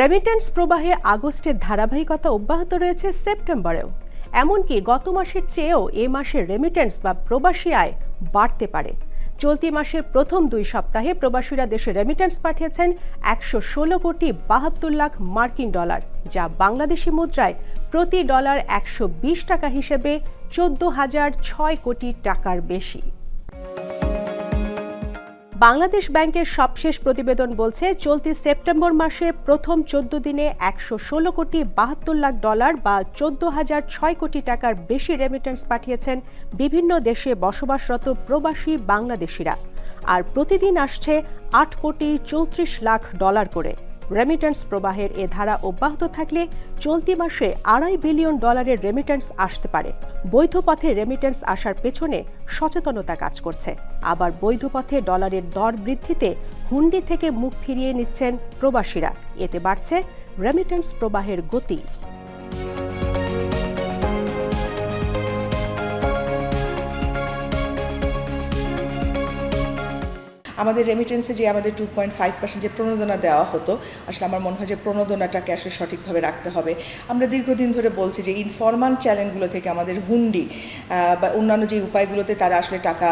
Remittance প্রবাহে আগস্টের ধারাবাহিকতা অব্যাহত রয়েছে সেপ্টেম্বরেও। এমনকি গত মাসের চেয়েও এ মাসের রেমিটেন্স বা প্রবাসী আয় বাড়তে পারে। চলতি মাসের প্রথম দুই সপ্তাহে প্রবাসীরা দেশে রেমিটেন্স পাঠিয়েছেন একশো ষোলো কোটি বাহাত্তর লাখ মার্কিন ডলার, যা বাংলাদেশি মুদ্রায় প্রতি ডলার একশো বিশ টাকা হিসেবে চোদ্দ হাজার ছয় কোটি টাকার বেশি। বাংলাদেশ ব্যাংকের সবশেষ প্রতিবেদন বলছে, চলতি সেপ্টেম্বর মাসে প্রথম চোদ্দ দিনে একশো ষোলো কোটি বাহাত্তর লাখ ডলার বা চোদ্দ হাজার ছয় কোটি টাকার বেশি রেমিটেন্স পাঠিয়েছেন বিভিন্ন দেশে বসবাসরত প্রবাসী বাংলাদেশিরা। আর প্রতিদিন আসছে আট কোটি চৌত্রিশ লাখ ডলার করে। রেমিটেন্স প্রবাহের এ ধারা অব্যাহত থাকলে চলতি মাসে আড়াই বিলিয়ন ডলারের রেমিটেন্স আসতে পারে। বৈধ পথে রেমিটেন্স আসার পেছনে সচেতনতা কাজ করছে। আবার বৈধ পথে ডলারের দর বৃদ্ধিতে হুন্ডি থেকে মুখ ফিরিয়ে নিচ্ছেন প্রবাসীরা। এতে বাড়ছে রেমিটেন্স প্রবাহের গতি। আমাদের রেমিটেন্সে যে আমাদের টু পয়েন্ট ফাইভ পার্সেন্ট যে প্রণোদনা দেওয়া হতো, আসলে আমার মনে হয় যে প্রণোদনাটাকে আসলে সঠিকভাবে রাখতে হবে। আমরা দীর্ঘদিন ধরে বলছি যে ইনফরমাল চ্যানেলগুলো থেকে আমাদের হুন্ডি বা অন্যান্য যে উপায়গুলোতে তারা আসলে টাকা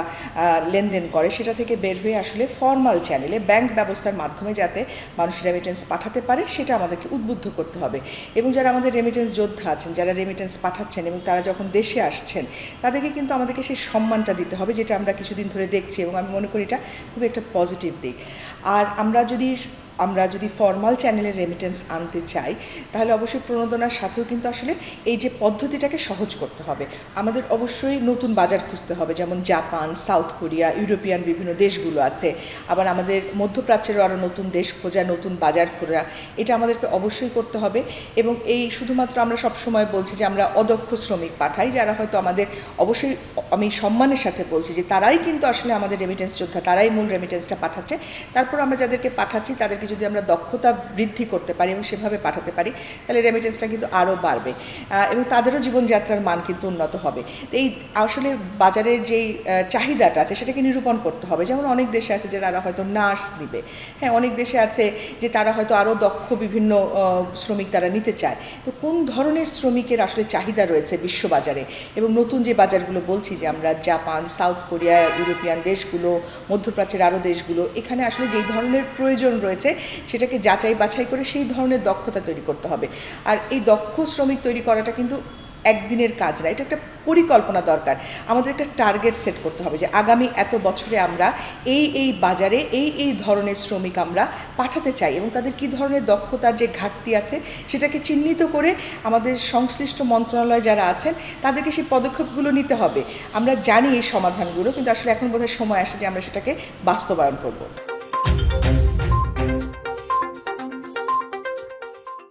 লেনদেন করে, সেটা থেকে বের হয়ে আসলে ফর্মাল চ্যানেলে ব্যাংক ব্যবস্থার মাধ্যমে যাতে মানুষ রেমিটেন্স পাঠাতে পারে, সেটা আমাদেরকে উদ্বুদ্ধ করতে হবে। এবং যারা আমাদের রেমিটেন্স যোদ্ধা আছেন, যারা রেমিটেন্স পাঠাচ্ছেন এবং তারা যখন দেশে আসছেন, তাদেরকে কিন্তু আমাদেরকে সেই সম্মানটা দিতে হবে, যেটা আমরা কিছুদিন ধরে দেখছি এবং আমি মনে করি এটা খুব একটা পজিটিভ দিক। আর আমরা যদি আমরা যদি ফর্মাল চ্যানেলে রেমিটেন্স আনতে চাই, তাহলে অবশ্যই প্রণোদনার সাথেও কিন্তু আসলে এই যে পদ্ধতিটাকে সহজ করতে হবে। আমাদের অবশ্যই নতুন বাজার খুঁজতে হবে, যেমন জাপান, সাউথ কোরিয়া, ইউরোপিয়ান বিভিন্ন দেশগুলো আছে। আবার আমাদের মধ্যপ্রাচ্যেরও আরও নতুন দেশ খোঁজা, নতুন বাজার খোঁজা, এটা আমাদেরকে অবশ্যই করতে হবে। এবং এই শুধুমাত্র আমরা সবসময় বলছি যে আমরা অদক্ষ শ্রমিক পাঠাই, যারা হয়তো আমাদের অবশ্যই আমি সম্মানের সাথে বলছি যে তারাই কিন্তু আসলে আমাদের রেমিটেন্স যোদ্ধা, তারাই মূল রেমিটেন্সটা পাঠাচ্ছে। তারপর আমরা যাদেরকে পাঠাচ্ছি, তাদেরকে যদি আমরা দক্ষতা বৃদ্ধি করতে পারি এবং সেভাবে পাঠাতে পারি, তাহলে রেমিটেন্সটা কিন্তু আরও বাড়বে। এবং তাদেরও জীবনযাত্রার মান কিন্তু উন্নত হবে। তো এই আসলে বাজারের যেই চাহিদাটা আছে, সেটাকে নিরূপণ করতে হবে। যেমন অনেক দেশে আছে যে তারা হয়তো নার্স নিবে। হ্যাঁ অনেক দেশে আছে যে তারা হয়তো আরও দক্ষ বিভিন্ন শ্রমিক তারা নিতে চায়। তো কোন ধরনের শ্রমিকের আসলে চাহিদা রয়েছে বিশ্ববাজারে? এবং নতুন যে বাজারগুলো বলছি যে আমরা জাপান, সাউথ কোরিয়া, ইউরোপিয়ান দেশগুলো, মধ্যপ্রাচ্যের আরও দেশগুলো, এখানে আসলে যেই ধরনের প্রয়োজন রয়েছে সেটাকে যাচাই বাছাই করে সেই ধরনের দক্ষতা তৈরি করতে হবে। আর এই দক্ষ শ্রমিক তৈরি করাটা কিন্তু একদিনের কাজ না, এটা একটা পরিকল্পনা দরকার। আমাদের একটা টার্গেট সেট করতে হবে যে আগামী এত বছরে আমরা এই এই বাজারে এই এই ধরনের শ্রমিক আমরা পাঠাতে চাই এবং তাদের কী ধরনের দক্ষতার যে ঘাটতি আছে সেটাকে চিহ্নিত করে আমাদের সংশ্লিষ্ট মন্ত্রণালয় যারা আছেন তাদেরকে সেই পদক্ষেপগুলো নিতে হবে। আমরা জানি এই সমাধানগুলো, কিন্তু আসলে এখন বোধহয় সময় আসে যে আমরা সেটাকে বাস্তবায়ন করব।